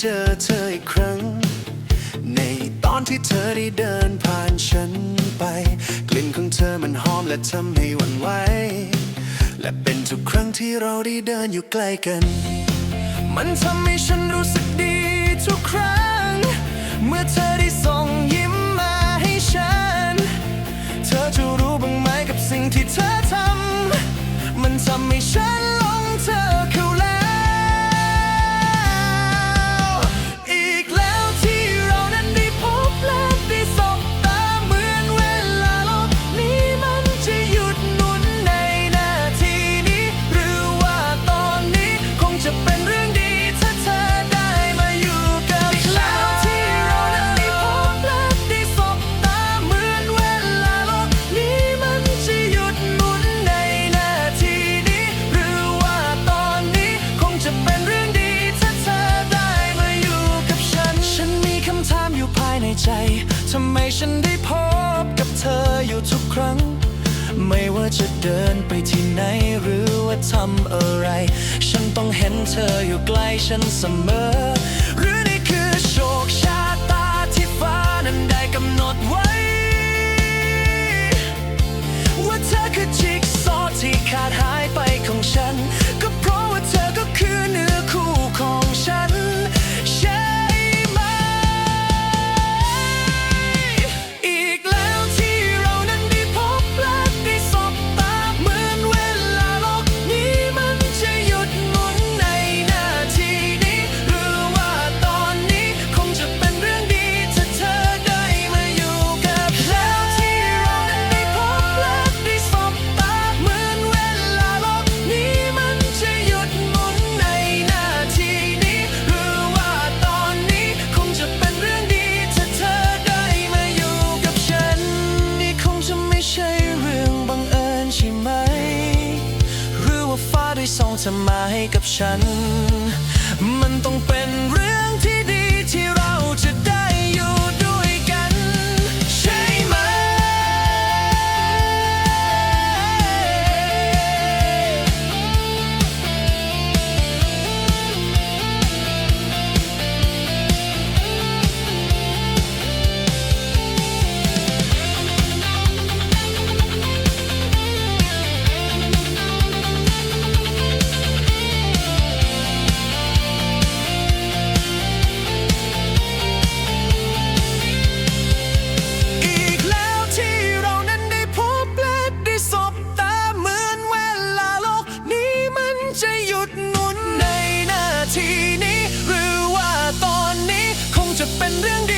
เจอเธออีกครั้ง ในตอนที่เธอได้เดินผ่านฉันไป กลิ่นของเธอมันหอมและทำให้หวั่นไหวและเป็นทุกครั้งที่เราได้เดินอยู่ใกล้กัน มันทำให้ฉันรู้สึกดีทุกครั้ง เมื่อเธอ ใจทำไมฉันได้พบกับเธออยู่ทุกครั้ง ไม่ว่าจะเดินไปที่ไหนหรือว่าทำอะไร ฉันต้องเห็นเธออยู่ใกล้ฉันเสมอ หรือนี่คือโชคชะตาที่ฟ้านั้นได้กำหนดไว้ ส่งเธอมาให้กับฉัน มันต้องเป็นเรื่อง 든든든